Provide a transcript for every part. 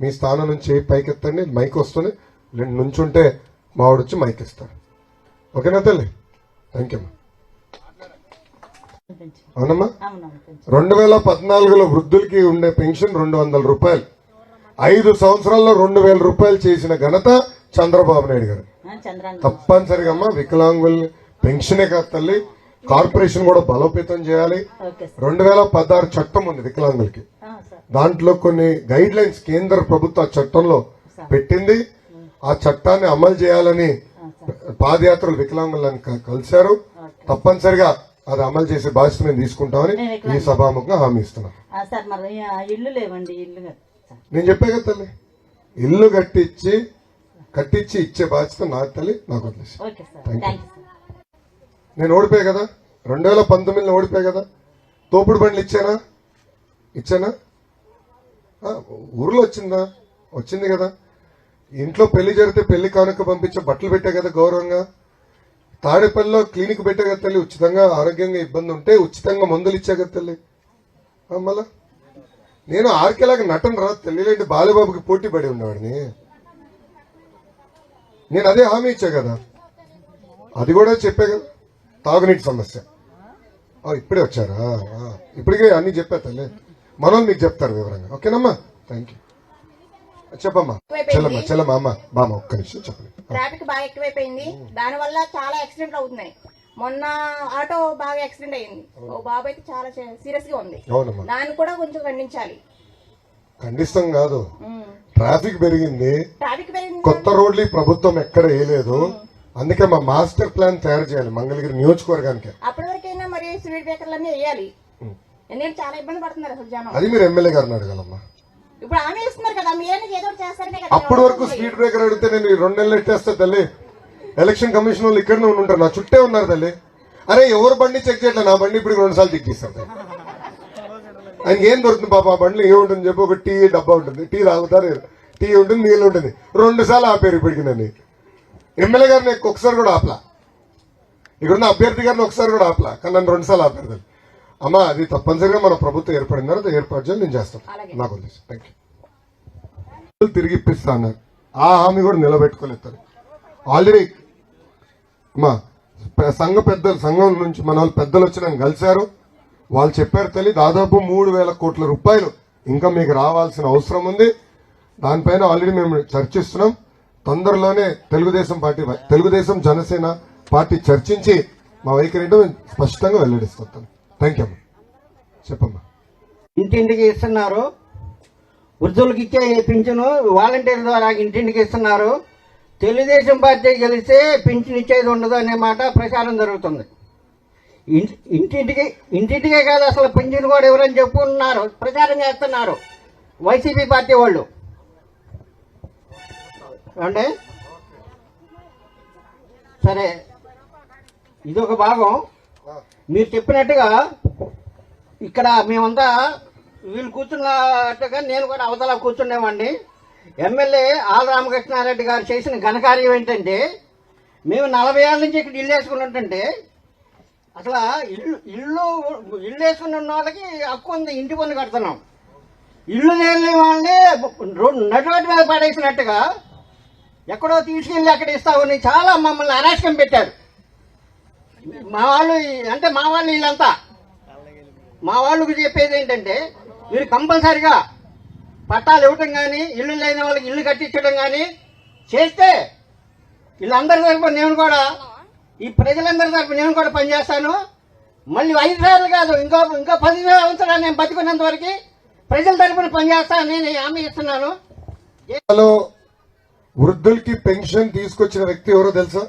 మీ స్థానం నుంచి పైకెత్తండి మైక్ వస్తుంది. రెండు నుంచుంటే మావాడు వచ్చి మైక్ ఇస్తాడు. ఓకేనా తల్లి? థ్యాంక్ యూ అవునమ్మా? రెండు వేల పద్నాలుగులో వృద్ధులకి ఉండే పెన్షన్ రెండు వందల రూపాయలు. ఐదు సంవత్సరాల్లో రెండు వేల రూపాయలు చేసిన ఘనత చంద్రబాబు నాయుడు గారు. తప్పనిసరిగా అమ్మా వికలాంగుల్ని పెన్షనే కాదు తల్లి. కార్పొరేషన్ కూడా బలోపేతం చేయాలి. రెండు వేల పదహారు చట్టం ఉంది వికలాంగులకి. దాంట్లో కొన్ని గైడ్ లైన్స్ కేంద్ర ప్రభుత్వ చట్టంలో పెట్టింది. ఆ చట్టాన్ని అమలు చేయాలని పాదయాత్రలు వికలాంగులను కలిశారు. తప్పనిసరిగా అది అమలు చేసే బాధ్యత మేము తీసుకుంటామని ఈ సభాముఖంగా హామీ ఇస్తున్నాం. ఆ, సార్ మరి ఆ, ఇల్లు లేవండి ఇల్లు కట్- సార్. నేను చెప్పే కదా తల్లి ఇల్లు కట్టించి కట్టించి ఇచ్చే బాధ్యత నా తల్లి నాకు వదిలేసి థ్యాంక్ యూ నేను ఓడిపోయా కదా? రెండు వేల పంతొమ్మిదిలో ఓడిపోయా కదా? తోపుడు బండ్లు ఇచ్చానా? ఇచ్చానా? ఊర్లో వచ్చిందా? వచ్చింది కదా. ఇంట్లో పెళ్ళి జరిగితే పెళ్ళి కానుక పంపించే బట్టలు పెట్టా కదా గౌరవంగా. తాడేపల్లిలో క్లినిక్ పెట్టా కదా తల్లి ఉచితంగా ఆరోగ్యంగా ఇబ్బంది ఉంటే ఉచితంగా మందులు ఇచ్చా కదా తల్లి. మళ్ళా? నేను ఆర్కేలాగా నటన రా తెలియలేంటి బాలబాబుకి పోటీ పడి ఉన్నవాడిని. నేను అదే హామీ ఇచ్చా కదా. అది కూడా చెప్పే కదా. తాగునీటి సమస్య. ఇప్పుడే వచ్చారా? ఇప్పటికే అన్ని చెప్పా తల్లి. మనం మీకు చెప్తారు వివరంగా. ఓకేనమ్మా? థ్యాంక్ యూ చెప్పమ్మా. చెల్లమ్మ చెల్లమ్మ అమ్మ బామ్మ ఒక్క నిమిషం చెప్పండి. ట్రాఫిక్ బాగా ఎక్కువైపోయింది. దాని వల్ల చాలా యాక్సిడెంట్లు అవుతున్నాయి. మొన్న ఆటో బాగా యాక్సిడెంట్ అయింది ఓ బాబు అయితే చాలా సీరియస్గా ఉంది. దాన్ని కూడా కొంచెం ఖండించాలి. ఖండిస్తాం కాదు. ట్రాఫిక్ పెరిగింది. ట్రాఫిక్ పెరిగింది. కొత్త రోడ్లు ప్రభుత్వం ఎక్కడ వేయలేదు. అందుకే మా మాస్టర్ ప్లాన్ తయారు చేయాలి మంగళగిరి నియోజకవర్గానికి. అప్పటి వరకైనా మరి స్పీడ్ బ్రేకర్లు అన్ని వేయాలి ఎందుకంటే చాలా ఇబ్బంది పడుతున్నారు అసలు జనం. అది మీరు ఎమ్మెల్యే గారిని అడగాలమ్మా. ఇప్పుడు ఆమె ఇస్తున్నారు కదా ఏదో ఒకటి చేస్తారనే కదా అప్పటి వరకు స్పీడ్ బ్రేకర్ అడిగితే నేను ఈ రెండు నెలలు ఎట్టేస్తా తల్లి. ఎలక్షన్ కమిషన్ వాళ్ళు ఇక్కడనే ఉండి ఉంటారు. నా చుట్టే ఉన్నారు తల్లి. అరే ఎవరు బండి చెక్ చేయట్లే? నా బండి ఇప్పుడు రెండు సార్లు చెక్ చేస్తాను. ఆయనకి ఏం దొరుకుతుంది పాప? ఆ బండిలో ఏముంటుంది చెప్పి? ఒక టీ డబ్బా ఉంటుంది. టీ తాగుతారు. టీ ఉంటుంది నీళ్ళు ఉంటుంది. రెండు సార్లు ఆపారు ఇప్పటికి నన్ను. ఎమ్మెల్యే గారిని ఒక్కసారి కూడా ఆపలా. ఇక్కడున్న అభ్యర్థి గారిని ఒకసారి కూడా ఆపలా. కానీ నన్ను రెండు సార్లు ఆపారు. తల్లి అమ్మా అది తప్పనిసరిగా మన ప్రభుత్వం ఏర్పడిన తర్వాత ఏర్పాటు చేయాలి నేను చేస్తాను. నాకు ఉద్దేశం. థ్యాంక్ యూ తిరిగి ఇప్పిస్తా అన్నారు. ఆ హామీ కూడా నిలబెట్టుకోలేదు ఆల్రెడీ మా పె- సంఘ పెద్దలు సంఘం నుంచి మన వాళ్ళు పెద్దలు వచ్చి నన్ను కలిశారు. వాళ్ళు చెప్పారు తల్లి దాదాపు మూడు వేల కోట్ల రూపాయలు ఇంకా మీకు రావాల్సిన అవసరం ఉంది. దానిపైన ఆల్రెడీ మేము చర్చిస్తున్నాం. తొందరలోనే తెలుగుదేశం పార్టీ తెలుగుదేశం జనసేన పార్టీ చర్చించి మా వైఖరి ఏంటో మేము స్పష్టంగా వెల్లడిస్తాం. థ్యాంక్ యూ అమ్మా. చెప్పమ్మా. ఇంటింటికి ఇస్తున్నారు. వృద్ధులకు ఇచ్చే పింఛను వాలంటీర్ ద్వారా ఇంటింటికి ఇస్తున్నారు. తెలుగుదేశం పార్టీ గెలిస్తే పింఛన్ ఇచ్చేది ఉండదు అనే మాట ప్రచారం జరుగుతుంది. ఇంటి- ఇంటింటికి ఇంటింటికే కాదు అసలు పింఛన్ కూడా ఎవరని చెప్పున్నారు ప్రచారం చేస్తున్నారు. వైసీపీ పార్టీ వాళ్ళు. అంటే సరే ఇది ఒక భాగం మీరు చెప్పినట్టుగా ఇక్కడ మేమంతా వీళ్ళు కూర్చున్నట్టుగా నేను కూడా అవతల కూర్చునేవాడిని ఎమ్మెల్యే ఆల రామకృష్ణారెడ్డి గారు చేసిన ఘనకార్యం ఏంటంటే మేము నలభై ఏళ్ళ నుంచి ఇక్కడ ఇల్లు వేసుకుని ఉంటుంటే అసలు ఇల్లు ఇల్లు ఇల్లు వేసుకుని ఉన్న వాళ్ళకి హక్కు ఉంది ఇంటి పన్ను కడుతున్నాం. ఇల్లు లేని వాళ్ళని నటువటి మీద పడేసినట్టుగా ఎక్కడో తీసుకెళ్ళి అక్కడ ఇస్తామని చాలా మమ్మల్ని అరాచకం పెట్టారు. మా వాళ్ళు అంటే మా వాళ్ళు వీళ్ళంతా. మా వాళ్ళకు చెప్పేది ఏంటంటే మీరు కంపల్సరిగా పట్టాలు ఇవ్వటం కానీ ఇల్లు లేని వాళ్ళకి ఇల్లు కట్టించడం కానీ చేస్తే వీళ్ళందరి తరఫున నేను కూడా ఈ ప్రజలందరి తరఫున నేను కూడా పనిచేస్తాను. మళ్ళీ ఐదు సార్లు కాదు ఇంకో ఇంకో పది సంవత్సరాలు నేను బతికున్నంత వరకు ప్రజల తరఫున పనిచేస్తానని నేను హామీ ఇస్తున్నాను. హలో. వృద్ధులకి పెన్షన్ తీసుకొచ్చిన వ్యక్తి ఎవరో తెలుసా?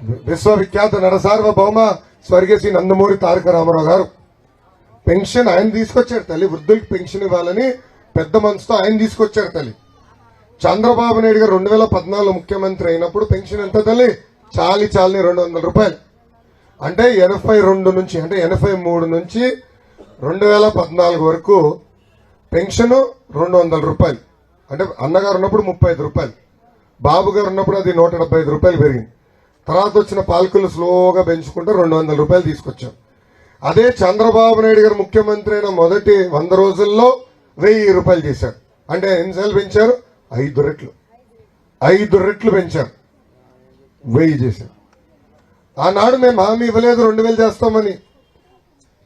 విశ్వవిఖ్యాత నరసార్వభౌమ స్వర్గీయ శ్రీ నందమూరి తారక రామారావు గారు. పెన్షన్ ఆయన తీసుకొచ్చారు తల్లి. వృద్ధులకి పెన్షన్ ఇవ్వాలని పెద్ద మనసుతో ఆయన తీసుకొచ్చారు తల్లి. చంద్రబాబు నాయుడు గారు రెండు వేల పద్నాలుగు ముఖ్యమంత్రి అయినప్పుడు పెన్షన్ ఎంత తల్లి? చాలి చాలని రెండు వందల రూపాయలు. అంటే ఎనభై రెండు నుంచి అంటే ఎనభై మూడు నుంచి రెండు వేల పద్నాలుగు వరకు పెన్షన్ రెండు వందల రూపాయలు. అంటే అన్నగారు ఉన్నప్పుడు ముప్పై ఐదు రూపాయలు. బాబు గారు ఉన్నప్పుడు అది నూట డెబ్బై ఐదు రూపాయలు పెరిగింది. తర్వాత వచ్చిన పాలకులు స్లోగా పెంచుకుంటూ రెండు వందల రూపాయలు తీసుకొచ్చాం. అదే చంద్రబాబు నాయుడు గారు ముఖ్యమంత్రి అయిన మొదటి వంద రోజుల్లో వెయ్యి రూపాయలు చేశారు. అంటే ఎన్నిసార్లు పెంచారు? ఐదు రెట్లు. ఐదు రెట్లు పెంచారు. వెయ్యి చేశారు. ఆనాడు మేము హామీ ఇవ్వలేదు రెండు వేలు చేస్తామని.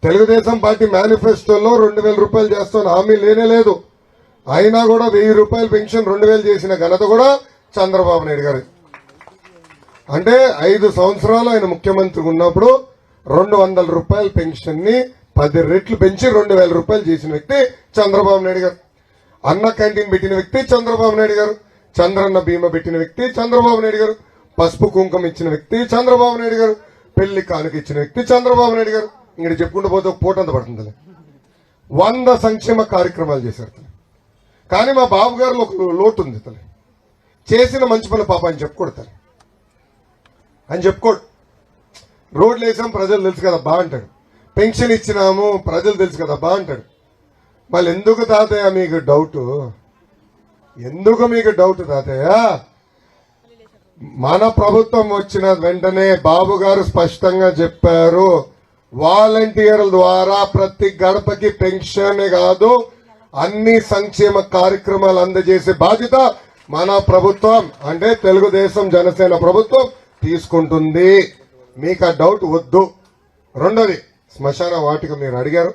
తెలుగుదేశం పార్టీ మేనిఫెస్టోలో రెండు వేల రూపాయలు చేస్తామని హామీ లేనే లేదు. అయినా కూడా వెయ్యి రూపాయలు పెన్షన్ రెండు వేలు చేసిన ఘనత కూడా చంద్రబాబు నాయుడు గారు. అంటే ఐదు సంవత్సరాలు ఆయన ముఖ్యమంత్రి ఉన్నప్పుడు రెండు వందల రూపాయల పెన్షన్ని పది రెట్లు పెంచి రెండు వేల రూపాయలు చేసిన వ్యక్తి చంద్రబాబు నాయుడు గారు. అన్న క్యాంటీన్ పెట్టిన వ్యక్తి చంద్రబాబు నాయుడు గారు. చంద్రన్న బీమా పెట్టిన వ్యక్తి చంద్రబాబు నాయుడు గారు. పసుపు కుంకుమ ఇచ్చిన వ్యక్తి చంద్రబాబు నాయుడు గారు. పెళ్ళి కానుక ఇచ్చిన వ్యక్తి చంద్రబాబు నాయుడు గారు. ఇక్కడ చెప్పుకుంటూ పోతే ఒక పూట అంత పడుతుంది వంద సంక్షేమ కార్యక్రమాలు చేశారు. కానీ మా బాబు గారిలో ఒక లోటు ఉంది తల్లి. చేసిన మంచి పని పాప అని చెప్పుకోడు తల్లి. అని చెప్పుకోడు. రోడ్లు వేసాం ప్రజలు తెలుసు కదా బా అంటాడు. పెన్షన్ ఇచ్చినాము ప్రజలు తెలుసు కదా బా అంటాడు. మళ్ళీ ఎందుకు తాతయ్య మీకు డౌట్? ఎందుకు మీకు డౌట్ తాతయ్య? మన ప్రభుత్వం వచ్చిన వెంటనే బాబు గారు స్పష్టంగా చెప్పారు. వాలంటీర్ల ద్వారా ప్రతి గడపకి పెన్షన్ కాదు అన్ని సంక్షేమ కార్యక్రమాలు అందజేసే బాధ్యత మన ప్రభుత్వం అంటే తెలుగుదేశం జనసేన ప్రభుత్వం తీసుకుంటుంది. మీకు ఆ డౌట్ వద్దు. రెండోది శ్మశాన వాటిక మీరు అడిగారు.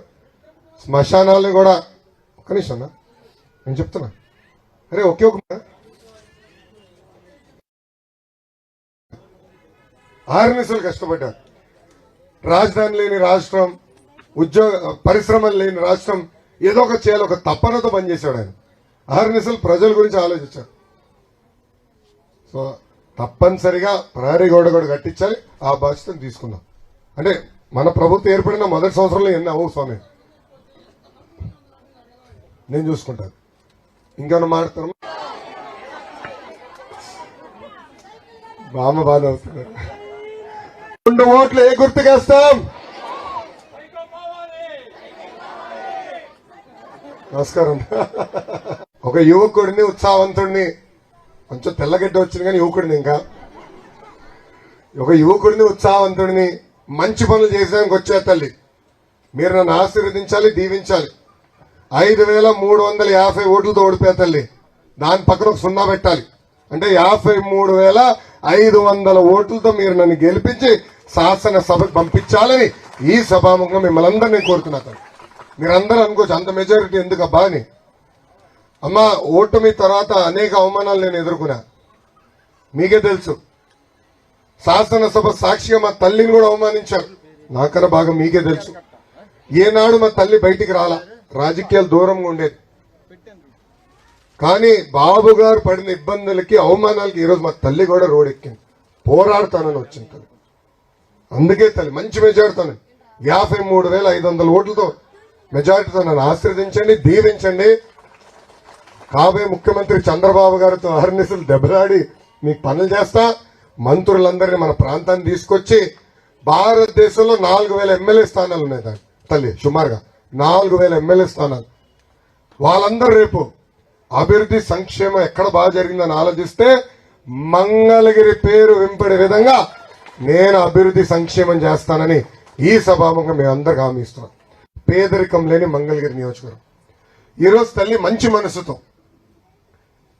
శ్మశానాలను కూడా ఒక నిమిషం నేను చెప్తున్నా. అరే ఒకే ఒక ఆరు నిమిషాలు కష్టపడ్డారు. రాజధాని లేని రాష్ట్రం ఉద్యోగ పరిశ్రమలు లేని రాష్ట్రం ఏదో ఒక చేయాలి ఒక తప్పనతో పనిచేశాడు ఆయన. ఆరు ప్రజల గురించి ఆలోచించాడు సో తప్పనిసరిగా ప్రహరీ గోడ కూడా కట్టించాలి ఆ బాధ్యతను తీసుకుందాం. అంటే మన ప్రభుత్వం ఏర్పడిన మొదటి సంవత్సరంలో ఎన్ని అవ్వవు స్వామి. నేను చూసుకుంటాను. ఇంకేమన్నా మాట్లాడతాను బామ్మ బాధ అవుతున్నారు రెండు ఓట్లు ఏ గుర్తుకేస్తాం? నమస్కారం. ఒక యువకుడిని ఉత్సాహవంతుడిని కొంచెం తెల్లగడ్డ వచ్చింది కానీ యువకుడిని ఇంకా. ఒక యువకుడిని ఉత్సాహవంతుడిని మంచి పనులు చేసేందుకు వచ్చే తల్లి. మీరు నన్ను ఆశీర్వదించాలి దీవించాలి. ఐదు వేల మూడు వందల యాభై ఓట్లతో ఓడిపోయే తల్లి. దాని పక్కన ఒక సున్నా పెట్టాలి. అంటే యాభై మూడు వేల ఐదు వందల ఓట్లతో మీరు నన్ను గెలిపించి శాసనసభకు పంపించాలని ఈ సభాముఖంగా మిమ్మల్ని అందరినీ కోరుతున్నా తల్లి. మీరందరూ అనుకోవచ్చు అంత మెజారిటీ ఎందుకు అబ్బా అని. అమ్మా ఓటమి తర్వాత అనేక అవమానాలు నేను ఎదుర్కొన్నా. మీకే తెలుసు. శాసనసభ సాక్షిగా మా తల్లిని కూడా అవమానించారు. నాకన్నా బాగా మీకే తెలుసు. ఏనాడు మా తల్లి బయటికి రాలా. రాజకీయాలు దూరంగా ఉండేది. కానీ బాబు గారు పడిన ఇబ్బందులకి అవమానాలకి ఈరోజు మా తల్లి కూడా రోడ్ ఎక్కింది పోరాడతానని వచ్చింది తల్లి. అందుకే తల్లి మంచి మెజార్తాను యాభై మూడు వేల ఐదు వందల ఓట్లతో మెజారిటీతో నన్ను ఆశీర్వదించండి దీవించండి. కాబోయే ముఖ్యమంత్రి చంద్రబాబు గారితో అహర్నిశలు దెబ్బలాడి మీకు పనులు చేస్తా. మంత్రులందరినీ మన ప్రాంతాన్ని తీసుకొచ్చి భారతదేశంలో నాలుగు వేల ఎమ్మెల్యే స్థానాలు ఉన్నాయి దాని తల్లి సుమారుగా నాలుగు వేల ఎమ్మెల్యే స్థానాలు. వాళ్ళందరూ రేపు అభివృద్ధి సంక్షేమం ఎక్కడ బాగా జరిగిందని ఆలోచిస్తే మంగళగిరి పేరు వింపడే విధంగా నేను అభివృద్ధి సంక్షేమం చేస్తానని ఈ సభాముఖం మేము అందరికి హామీ ఇస్తున్నాం. పేదరికం లేని మంగళగిరి నియోజకవర్గం. ఈరోజు తల్లి మంచి మనసుతో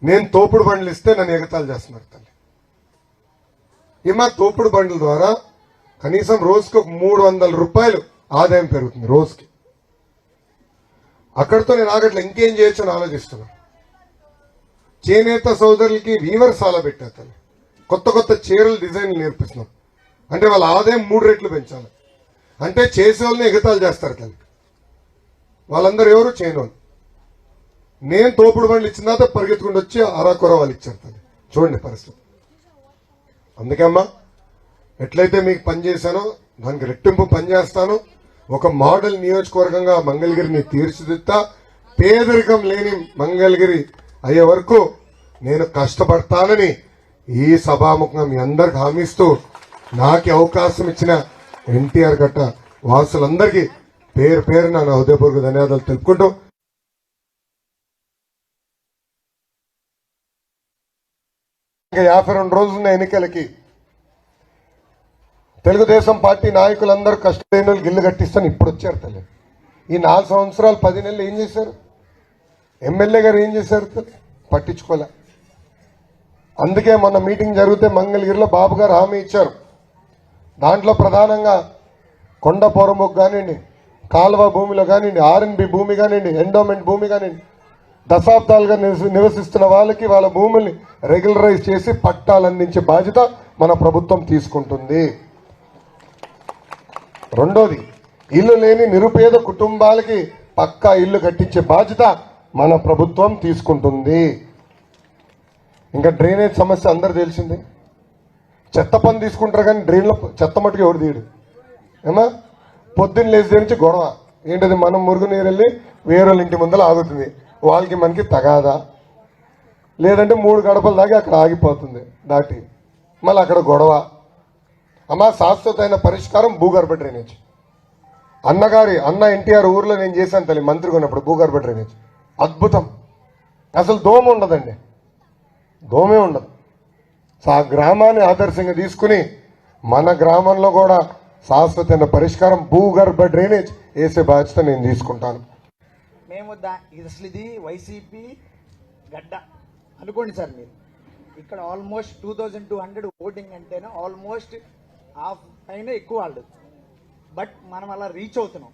నేను తోపుడు బండ్లు ఇస్తే నన్ను ఎగతాలు చేస్తున్నారు తల్లి. ఈ మా తోపుడు బండ్ల ద్వారా కనీసం రోజుకి ఒక మూడు వందల రూపాయలు ఆదాయం పెరుగుతుంది రోజుకి. అక్కడితో నేను ఆగట్లే ఇంకేం చేయొచ్చు అని ఆలోచిస్తున్నా చేనేత సోదరులకి వీవర్స్ అలా పెట్టారు తల్లి. కొత్త కొత్త చీరలు డిజైన్లు నేర్పిస్తున్నాం. అంటే వాళ్ళ ఆదాయం మూడు రెట్లు పెంచాలి. అంటే చేసే వాళ్ళని ఎగతాలు చేస్తారు తల్లి. వాళ్ళందరూ ఎవరు చేయనోళ్ళు నేను తోపుడు బండ్లు ఇచ్చిన తర్వాత పరిగెత్తుకుంటూ వచ్చి అరాకొర వాళ్ళు ఇచ్చారు తల్లి. చూడండి పరిస్థితి. అందుకే అమ్మా ఎట్లయితే మీకు పని చేశానో దానికి రెట్టింపు పని చేస్తాను. ఒక మోడల్ నియోజకవర్గంగా మంగళగిరిని తీర్చిదిద్దా పేదరికం లేని మంగళగిరి అయ్యే వరకు నేను కష్టపడతానని ఈ సభాముఖంగా మీ అందరికి హామీస్తూ నాకు అవకాశం ఇచ్చిన ఎన్టీఆర్ గట్ట వాసులందరికీ పేరు పేరు నా హృదయపూర్వక ధన్యవాదాలు తెలుపుకుంటూ ఇంకా యాభై రెండు రోజులున్న ఎన్నికలకి తెలుగుదేశం పార్టీ నాయకులందరూ కష్టమైన గిల్లు కట్టిస్తాను. ఇప్పుడు వచ్చారు తల్లి. ఈ నాలుగు సంవత్సరాలు పది నెలలు ఏం చేశారు? ఎమ్మెల్యే గారు ఏం చేశారు? పట్టించుకోలే. అందుకే మొన్న మీటింగ్ జరిగితే మంగళగిరిలో బాబు గారు హామీ ఇచ్చారు. దాంట్లో ప్రధానంగా కొండ పొరముకు కానివ్వండి కాలువ భూమిలో కానివ్వండి ఆర్ఎన్బి భూమి కానివ్వండి ఎండోమెంట్ భూమి కానివ్వండి దశాబ్దాలుగా నివసిస్తున్న వాళ్ళకి వాళ్ళ భూముల్ని రెగ్యులరైజ్ చేసి పట్టాలు అందించే బాధ్యత మన ప్రభుత్వం తీసుకుంటుంది. రెండోది ఇల్లు లేని నిరుపేద కుటుంబాలకి పక్కా ఇల్లు కట్టించే బాధ్యత మన ప్రభుత్వం తీసుకుంటుంది. ఇంకా డ్రైనేజ్ సమస్య అందరు తెలిసిందే. చెత్త పని తీసుకుంటారు కానీ డ్రైన్లో చెత్త మటుకు ఎవరు తీయడు. ఏమా పొద్దున్న లేచి నుంచి గొడవ. ఏంటది? మనం మురుగునీరు వెళ్ళి వేరే ఇంటి ముందర ఆగుతుంది. వాళ్ళకి మనకి తగాదా? లేదంటే మూడు గడపల దాకా అక్కడ ఆగిపోతుంది దాటి. మళ్ళీ అక్కడ గొడవ. అమ్మా శాశ్వతమైన పరిష్కారం భూగర్భ డ్రైనేజ్. అన్నగారి అన్న ఎన్టీఆర్ ఊర్లో నేను చేశాను తల్లి మంత్రిగా ఉన్నప్పుడు భూగర్భ డ్రైనేజ్. అద్భుతం. అసలు దోమ ఉండదండి. దోమే ఉండదు. సో ఆ గ్రామాన్ని ఆదర్శంగా తీసుకుని మన గ్రామంలో కూడా శాశ్వతమైన పరిష్కారం భూగర్భ డ్రైనేజ్ వేసే బాధ్యత నేను తీసుకుంటాను. మేము దా అసలు ఇది వైసీపీ గడ్డ అనుకోండి సార్ మీరు. ఇక్కడ almost two thousand two hundred voting అంటేనే ఆల్మోస్ట్ హాఫ్ పైన ఎక్కువ వాళ్ళు. బట్ మనం అలా రీచ్ అవుతున్నాం.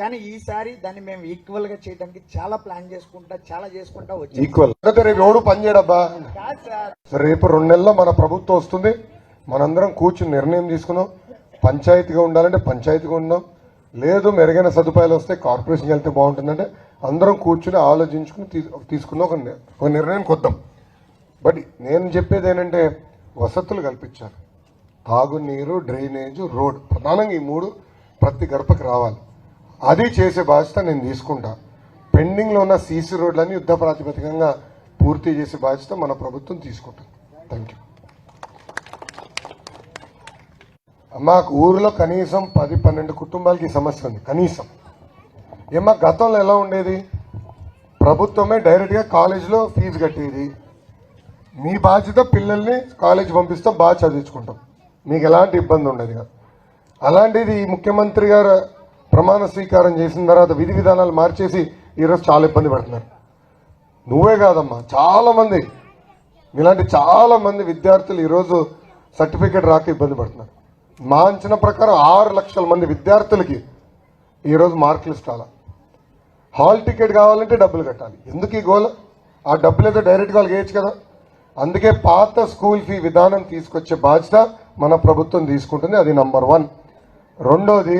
కానీ ఈసారి దాన్ని మేము ఈక్వల్గా చేయడానికి చాలా ప్లాన్ చేసుకుంటా చాలా చేసుకుంటా వచ్చాం. ఈక్వల్ రేపు ఎవడు పని చేయడబ్బా. కాదు సార్. సరే, రేపు రెండు నెలల్లో మన ప్రభుత్వం వస్తుంది. మనందరం కూర్చుని నిర్ణయం తీసుకున్నాం పంచాయతీగా ఉండాలంటే పంచాయతీగా ఉన్నాం లేదు మెరుగైన సదుపాయాలు వస్తే కార్పొరేషన్కి వెళ్తే బాగుంటుందంటే అందరం కూర్చుని ఆలోచించుకుని తీసుకున్న ఒక ఒక నిర్ణయం కొద్దాం. బట్ నేను చెప్పేది ఏంటంటే వసతులు కల్పించాలి. తాగునీరు డ్రైనేజ్ రోడ్ ప్రధానంగా ఈ మూడు ప్రతి గడపకి రావాలి. అది చేసే బాధ్యత నేను తీసుకుంటా. పెండింగ్లో ఉన్న సీసీ రోడ్లన్నీ యుద్ధ ప్రాతిపదికంగా పూర్తి చేసే బాధ్యత మన ప్రభుత్వం తీసుకుంటుంది. థ్యాంక్ యూ మాకు ఊరిలో కనీసం పది పన్నెండు కుటుంబాలకి సమస్య ఉంది కనీసం. ఏమా గతంలో ఎలా ఉండేది? ప్రభుత్వమే డైరెక్ట్గా కాలేజీలో ఫీజు కట్టేది. మీ బాధ్యత పిల్లల్ని కాలేజ్ పంపిస్తాం బాగా చదివించుకుంటాం. మీకు ఎలాంటి ఇబ్బంది ఉండదు కదా. అలాంటిది ఈ ముఖ్యమంత్రి గారు ప్రమాణ స్వీకారం చేసిన తర్వాత విధి విధానాలు మార్చేసి ఈరోజు చాలా ఇబ్బంది పడుతున్నారు. నువ్వే కాదమ్మా చాలామంది ఇలాంటి చాలామంది విద్యార్థులు ఈరోజు సర్టిఫికేట్ రాక ఇబ్బంది పడుతున్నారు. మా అంచనా ప్రకారం ఆరు లక్షల మంది విద్యార్థులకి ఈరోజు మార్కులు ఇస్తాల హాల్ టికెట్ కావాలంటే డబ్బులు కట్టాలి. ఎందుకు ఈ గోల? ఆ డబ్బులు అయితే డైరెక్ట్గా వాళ్ళకి వేయచ్చు కదా. అందుకే పాత స్కూల్ ఫీ విధానం తీసుకొచ్చే బాధ్యత మన ప్రభుత్వం తీసుకుంటుంది. అది నంబర్ వన్ రెండోది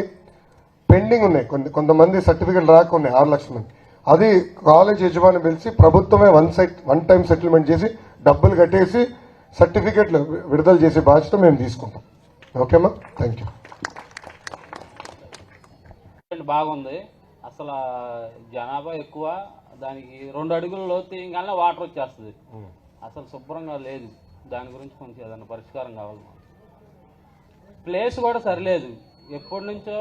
పెండింగ్ ఉన్నాయి. కొన్ని కొంతమంది సర్టిఫికెట్ రాక ఉన్నాయి ఆరు లక్షల మంది. అది కాలేజ్ యజమాని పిలిచి ప్రభుత్వమే one site one time settlement చేసి డబ్బులు కట్టేసి సర్టిఫికెట్లు విడుదల చేసే బాధ్యత మేము తీసుకుంటాం. ఓకేమా థ్యాంక్ యూ బాగుంది. అసలు జనాభా ఎక్కువ దానికి రెండు అడుగుల లోతు తీయగానే వాటర్ వచ్చేస్తుంది. అసలు శుభ్రంగా లేదు. దాని గురించి కొంచెం ఏదైనా పరిష్కారం కావాలి. ప్లేస్ కూడా సరిలేదు. ఎప్పటి నుంచో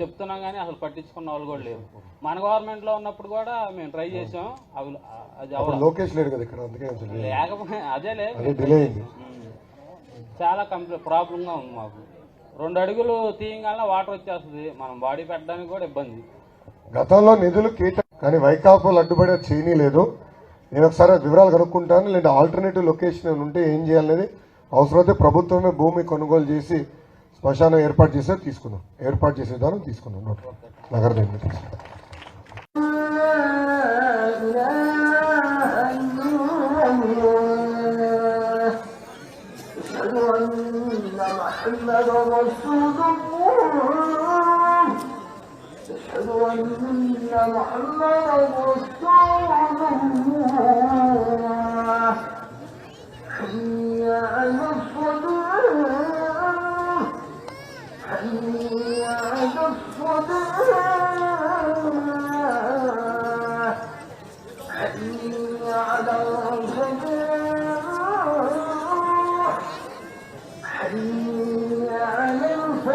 చెప్తున్నాం కానీ అసలు పట్టించుకున్న వాళ్ళు కూడా లేరు. మన గవర్నమెంట్లో ఉన్నప్పుడు కూడా మేము ట్రై చేసాం. అవి అది. లేకపోతే అదే అయింది. చాలా కంప్లీ ప్రాబ్లంగా ఉంది మాకు. రెండు అడుగులు తీయగానే వాటర్ వచ్చేస్తుంది. మనం బాడీ పెట్టడానికి కూడా ఇబ్బంది. గతంలో నిధులు కేటా కానీ వైకాపాలు అడ్డుపడే చేయనీ లేదు. నేను ఒకసారి వివరాలు కనుక్కుంటాను. లేదా ఆల్టర్నేటివ్ లొకేషన్ ఉంటే ఏం చేయాలనేది అవసరమైతే ప్రభుత్వమే భూమి కొనుగోలు చేసి శ్మశానం ఏర్పాటు చేసే తీసుకుందాం. ఏర్పాటు చేసే విధానం తీసుకుందాం. నోట్. నగర తీసుకుందాం محمدا رسول الله. أشهد أن محمدا رسول الله. حي على حي على الصلاة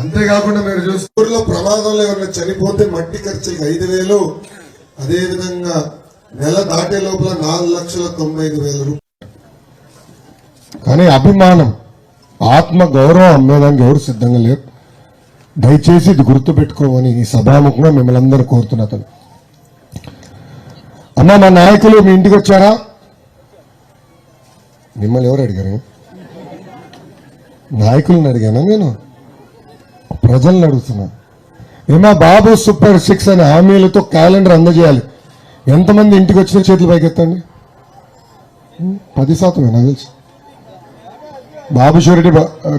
అంతేకాకుండా మీరు చూస్తే ఊర్లో ప్రమాదంలో ఎవరైనా చనిపోతే మట్టి ఖర్చుకి ఐదు వేలు. అదేవిధంగా నెల దాటే లోపల నాలుగు లక్షల తొంభై ఐదు వేల రూపాయలు. కానీ అభిమానం ఆత్మ గౌరవం అమ్మేదానికి ఎవరు సిద్ధంగా లేరు. దయచేసి ఇది గుర్తు పెట్టుకోమని ఈ సభాముఖంగా మిమ్మల్ని అందరూ కోరుతున్నా అతను. అమ్మా మా నాయకులు మీ ఇంటికి వచ్చారా? మిమ్మల్ని ఎవరు అడిగారు? నాయకులను అడిగానా నేను? ప్రజలను అడుగుతున్నా. ఏమా బాబు సూపర్ సిక్స్ అనే హామీలతో క్యాలెండర్ అందజేయాలి. ఎంతమంది ఇంటికి వచ్చిన చేతులు పైకెత్తండి? పది శాతమే నాకు తెలుసు. బాబు షూరిటీ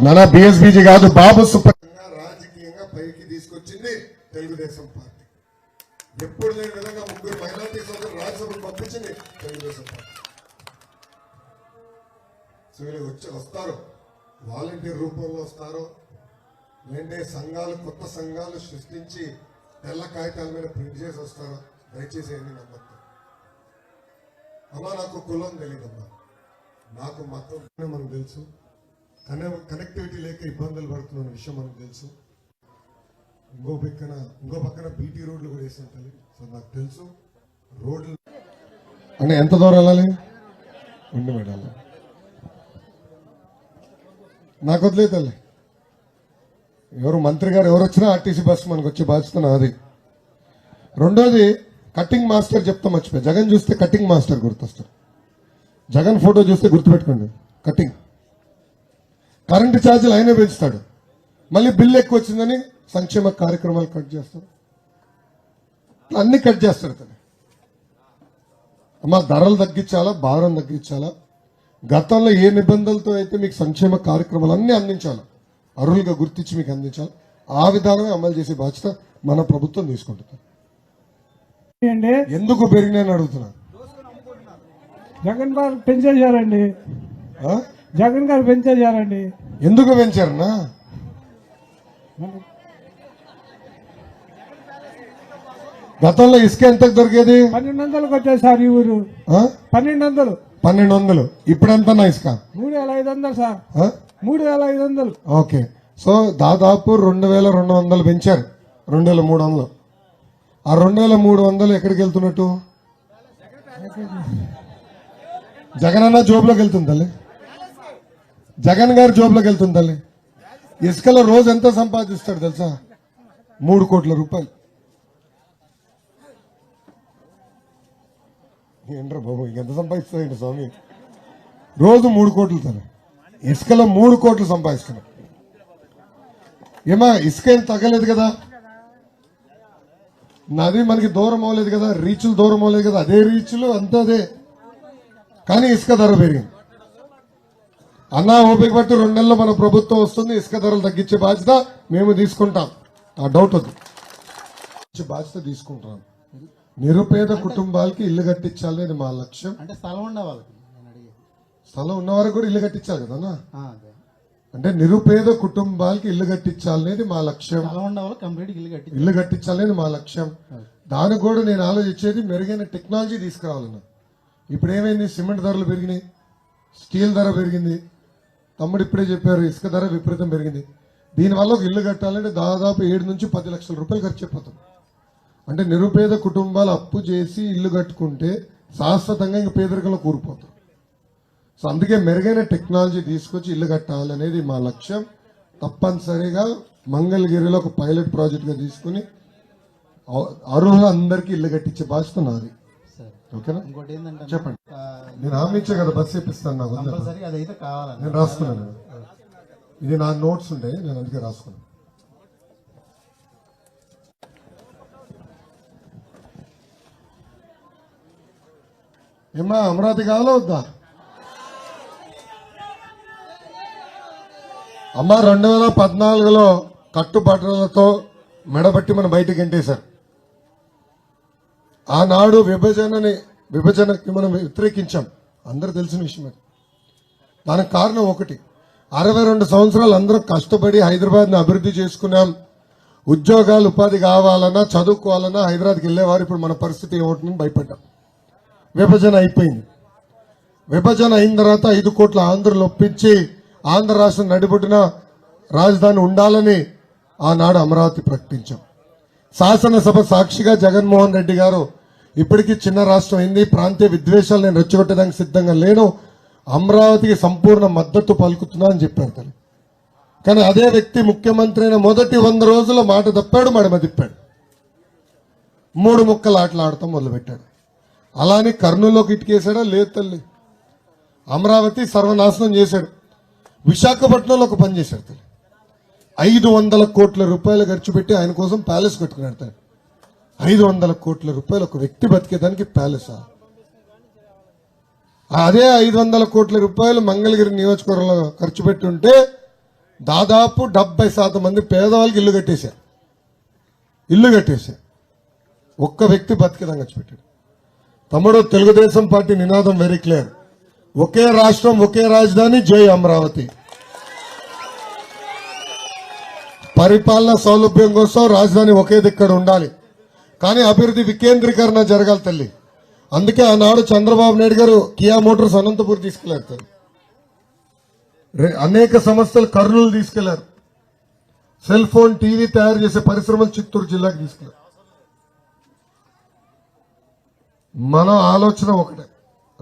నానా బిఎస్బీజీ కాదు బాబు సూపర్ రాజకీయంగా పైకి తీసుకొచ్చింది తెలుగుదేశం పార్టీ. ఎప్పుడు లేని విధంగా ముగ్గురు మైనార్టీ సోదరులు రాజ్యసభకు పంపించింది తెలుగుదేశం పార్టీ. సో వీళ్ళు వచ్చి వస్తారు. వాలంటీర్ రూపంలో వస్తారు. లేదంటే సంఘాలు కొత్త సంఘాలు సృష్టించి తెల్ల కాగితాల మీద ప్రింట్ చేసి వస్తారు దయచేసి ఏంటి నమ్మద్దు. అమ్మా నాకు కులం తెలియదమ్మా నాకు మతం మనకు తెలుసు. కనె- కనెక్టివిటీ లేక ఇబ్బందులు పడుతున్న విషయం మనకు తెలుసు. ఇంకో పక్కన ఇంకో పక్కన బీటీ రోడ్లు కూడా వేసి తల్లి. సో నాకు తెలుసు. రోడ్లు అంటే ఎంత దూరం వెళ్ళాలి? ఉండి మేడం. నాకు వదిలేదు తల్లి. ఎవరు మంత్రి గారు ఎవరు వచ్చినా ఆర్టీసీ బస్సు మనకు వచ్చే బాధ్యత నాది. రెండోది కటింగ్ మాస్టర్ చెప్తా మర్చిపోయి జగన్ చూస్తే కటింగ్ మాస్టర్ గుర్తొస్తారు జగన్ ఫోటో చూస్తే గుర్తుపెట్టుకోండి. కటింగ్ కరెంటు ఛార్జీలు ఆయనే పెంచుతాడు. మళ్ళీ బిల్లు ఎక్కువ వచ్చిందని సంక్షేమ కార్యక్రమాలు కట్ చేస్తాడు. అన్ని కట్ చేస్తాడు తను అమ్మా ధరలు తగ్గించాలా? భారం తగ్గించాలా? గతంలో ఏ నిబంధనలతో అయితే మీకు సంక్షేమ కార్యక్రమాలు అన్ని అందించాలా? అర్హులుగా గుర్తించి మీకు అందించాలి. ఆ విధానమే అమలు చేసే బాధ్యత మన ప్రభుత్వం తీసుకుంటుంది. ఎందుకు పెరిగినాయని అడుగుతున్నా. జగన్ గారు పెంచేశారండి? జగన్ గారు పెంచేశారండి ఎందుకు పెంచారన్నా? గతంలో ఇసుక ఎంత దొరికేది? పన్నెండు వందలకు వచ్చేసారు ఈ ఊరు. ఆ? పన్నెండు వందలు పన్నెండు వందలు ఇప్పుడు ఎంత ఇసుక? మూడు వేల ఐదు వందలు సార్? మూడు వేల ఐదు వందలు. ఓకే. సో దాదాపు రెండు వేల రెండు వందలు పెంచారు. రెండు వేల మూడు వందలు. ఆ రెండు వేల మూడు వందలు ఎక్కడికి వెళ్తున్నట్టు? జగన్ అన్న జోబులోకి వెళ్తుంది తల్లి. జగన్ గారి జోబులోకి వెళ్తుంది తల్లి. ఇసుకలో రోజు ఎంత సంపాదిస్తాడు తెలుసా? మూడు కోట్ల రూపాయలు. ఏంట్రా బాబు ఇంకెంత సంపాదిస్తాడు స్వామి? రోజు మూడు కోట్లు తల్లి. ఇసుకలో మూడు కోట్లు సంపాదిస్తున్నాం. ఏమా ఇసుక ఏం తగ్గలేదు కదా? నది మనకి దూరం అవ్వలేదు కదా రీచ్లు దూరం అవ్వలేదు కదా అదే రీచ్లు అంత అదే. కానీ ఇసుక ధర పెరిగింది. అన్నా ఓపిక బట్టి రెండు నెలల్లో మన ప్రభుత్వం వస్తుంది ఇసుక ధరలు తగ్గించే బాధ్యత మేము తీసుకుంటాం. ఆ డౌట్ వద్దు. బాధ్యత తీసుకుంటాం. నిరుపేద కుటుంబాలకి ఇల్లు కట్టించాలనేది మా లక్ష్యం. అంటే స్థలం ఉండాలి వాళ్ళకి? స్థలం ఉన్న వారికి కూడా ఇల్లు కట్టించాలి కదా అంటే నిరుపేద కుటుంబాలకి ఇల్లు కట్టించాలనేది మా లక్ష్యం. ఇల్లు కట్టించాలనేది మా లక్ష్యం. దానికి కూడా నేను ఆలోచించేది మెరుగైన టెక్నాలజీ తీసుకురావాలన్నా. ఇప్పుడు ఏమైంది? సిమెంట్ ధరలు పెరిగినాయి. స్టీల్ ధర పెరిగింది. తమ్ముడు ఇప్పుడే చెప్పారు ఇసుక ధర విపరీతం పెరిగింది. దీనివల్ల ఒక ఇల్లు కట్టాలంటే దాదాపు ఏడు నుంచి పది లక్షల రూపాయలు ఖర్చు అయిపోతుంది అంటే నిరుపేద కుటుంబాలు అప్పు చేసి ఇల్లు కట్టుకుంటే శాశ్వతంగా ఇంక పేదరికంలో కూరిపోతారు సో అందుకే మెరుగైన టెక్నాలజీ తీసుకొచ్చి ఇల్లు కట్టాలి అనేది మా లక్ష్యం. తప్పనిసరిగా మంగళగిరిలో ఒక పైలట్ ప్రాజెక్ట్గా తీసుకుని అ- అర్హులందరికీ ఇల్లు కట్టించే బాధ్యత నాది. ఓకేనా? చెప్పండి. నేను హామీ ఇచ్చే కదా బస్సు ఇప్పిస్తాను నాకు నేను రాసుకున్నాను ఇది నా నోట్స్ ఉంటాయి నేను అందుకే రాసుకున్నాను. ఏమ్మా అమరావతి కావాలా వద్దా? అమ్మ రెండు వేల పద్నాలుగులో కట్టుబట్టలతో మెడబట్టి మనం బయటకు గంటేశారు ఆనాడు విభజనని విభజనకి మనం వ్యతిరేకించాం. అందరూ తెలిసిన విషయం అది. దానికి కారణం ఒకటి. అరవై రెండు సంవత్సరాలు అందరూ కష్టపడి హైదరాబాద్ని అభివృద్ధి చేసుకున్నాం. ఉద్యోగాలు ఉపాధి కావాలన్నా చదువుకోవాలన్నా హైదరాబాద్కి వెళ్ళేవారు ఇప్పుడు మన పరిస్థితి ఏమవుతుందని భయపడ్డాం. విభజన అయిపోయింది. విభజన అయిన తర్వాత ఐదు కోట్ల ఆంధ్రులు ఒప్పించి ఆంధ్ర రాష్ట్రం నడిబొడ్డున రాజధాని ఉండాలని ఆనాడు అమరావతి ప్రకటించాం. శాసనసభ సాక్షిగా జగన్మోహన్ రెడ్డి గారు ఇప్పటికీ చిన్న రాష్ట్రం అయింది ప్రాంతీయ విద్వేషాలు నేను రెచ్చగొట్టడానికి సిద్ధంగా లేను అమరావతికి సంపూర్ణ మద్దతు పలుకుతున్నా అని చెప్పారు తల్లి. కానీ అదే వ్యక్తి ముఖ్యమంత్రి అయిన మొదటి వంద రోజుల మాట తప్పాడు మడమ తిప్పాడు. మూడు ముక్కలు ఆటలు ఆడటం మొదలుపెట్టాడు. అలానే కర్నూలులోకి ఇటుకేసాడా? లేదు తల్లి. అమరావతి సర్వనాశనం చేశాడు. విశాఖపట్నంలో ఒక పని చేశారు తల్లి. ఐదు వందల కోట్ల రూపాయలు ఖర్చు పెట్టి ఆయన కోసం ప్యాలెస్ కట్టుకున్నాడు తను ఐదు వందల కోట్ల రూపాయలు ఒక వ్యక్తి బతికేదానికి ప్యాలెసా అదే ఐదు వందల కోట్ల రూపాయలు మంగళగిరి నియోజకవర్గంలో ఖర్చు పెట్టి ఉంటే దాదాపు డెబ్బై శాతం మంది పేదవాళ్ళకి ఇల్లు కట్టేశారు. ఇల్లు కట్టేశారు. ఒక్క వ్యక్తి బతికేదాన్ని ఖర్చు పెట్టాడు. తమ్ముడు తెలుగుదేశం పార్టీ నినాదం వెరీ క్లియర్ ఒకే రాష్ట్రం ఒకే రాజధాని జై అమరావతి. పరిపాలన సౌలభ్యం కోసం రాజధాని ఒకే దిక్కడ ఉండాలి. కానీ అభివృద్ధి వికేంద్రీకరణ జరగాలి తల్లి. అందుకే ఆనాడు చంద్రబాబు నాయుడు గారు కియా మోటార్స్ అనంతపూర్ తీసుకెళ్ళారు తల్లి. అనేక సంస్థలు కర్నూలు తీసుకెళ్ళారు. సెల్ ఫోన్ టీవీ తయారు చేసే పరిశ్రమలు చిత్తూరు జిల్లాకి తీసుకెళ్ళారు. మన ఆలోచన ఒకటే.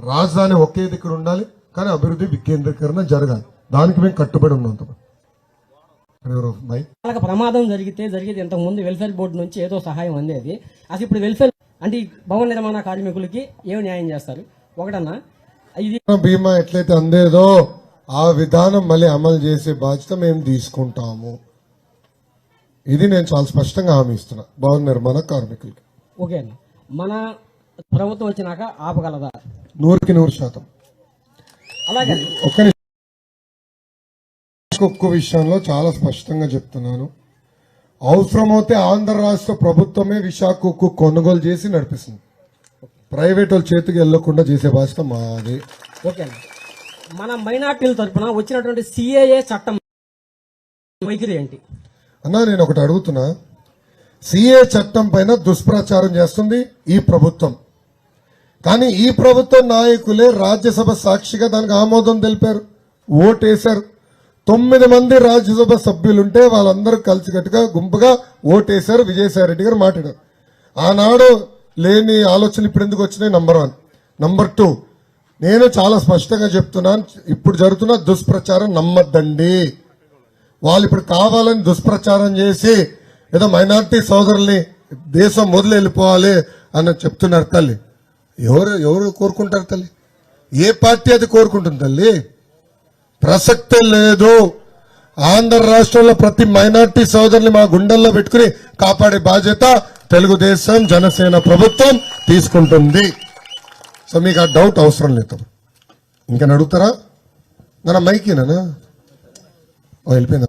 రాజధాని ఒకే దగ్గర ఉండాలి కానీ అభివృద్ధి వికేంద్రీకరణ జరగాలి. దానికి మేము కట్టుబడి ఉన్నాం వాళ్ళకి ప్రమాదం జరిగితే జరిగేది ఇంతకు ముందు వెల్ఫేర్ బోర్డు నుంచి ఏదో సహాయం అందేది. అసలు ఇప్పుడు వెల్ఫేర్ అంటే భవన నిర్మాణ కార్మికులకి ఏం న్యాయం చేస్తారు? ఒకటన్నా ఇది బీమా ఎట్లయితే అందేదో ఆ విధానం మళ్ళీ అమలు చేసే బాధ్యత మేము తీసుకుంటాము. ఇది నేను చాలా స్పష్టంగా హామీ ఇస్తున్నా భవన నిర్మాణ కార్మికులకి. ఓకే అన్న. మన ప్రభుత్వం వచ్చినాక ఆపగలదా? నూరుకి నూరు శాతం. అలాగే. ఒక్క విషయంలో చాలా స్పష్టంగా చెప్తున్నాను. అవసరమైతే ఆంధ్ర రాష్ట్ర ప్రభుత్వమే విశాఖ ఉక్కు కొనుగోలు చేసి నడిపిస్తుంది. ప్రైవేట్ వాళ్ళ చేతికి వెళ్ళకుండా చేసే బాధ్యత మాది. ఓకే మన మైనార్టీల తరపున వచ్చినటువంటి సిఏఏ చట్టం వైఖరి ఏంటి? అన్నా నేను ఒకటి అడుగుతున్నా. సిఏ చట్టం పైన దుష్ప్రచారం చేస్తుంది ఈ ప్రభుత్వం. కానీ ఈ ప్రభుత్వ నాయకులే రాజ్యసభ సాక్షిగా దానికి ఆమోదం తెలిపారు. ఓటేశారు. తొమ్మిది మంది రాజ్యసభ సభ్యులుంటే వాళ్ళందరూ కలిసికట్టుగా గుంపుగా ఓటేశారు. విజయసాయిరెడ్డి గారు మాట్లాడారు. ఆనాడు లేని ఆలోచనలు ఇప్పుడు ఎందుకు వచ్చినాయి? నంబర్ వన్ నంబర్ టూ నేను చాలా స్పష్టంగా చెప్తున్నాను. ఇప్పుడు జరుగుతున్న దుష్ప్రచారం నమ్మద్దండి. వాళ్ళు ఇప్పుడు కావాలని దుష్ప్రచారం చేసి ఏదో మైనార్టీ సోదరుల్ని దేశం మొదలు వెళ్ళిపోవాలి అని చెప్తున్నారు తల్లి. ఎవరు ఎవరు కోరుకుంటారు తల్లి? ఏ పార్టీ అది కోరుకుంటుంది తల్లి? ప్రసక్తే లేదు. ఆంధ్ర రాష్ట్రంలో ప్రతి మైనార్టీ సోదరుని మా గుండెల్లో పెట్టుకుని కాపాడే బాధ్యత తెలుగుదేశం జనసేన ప్రభుత్వం తీసుకుంటుంది. సో మీకు ఆ డౌట్ అవసరం లేదు ఇంకా అడుగుతారా? నా మైకేనా? వెళ్ళిపోయిందా.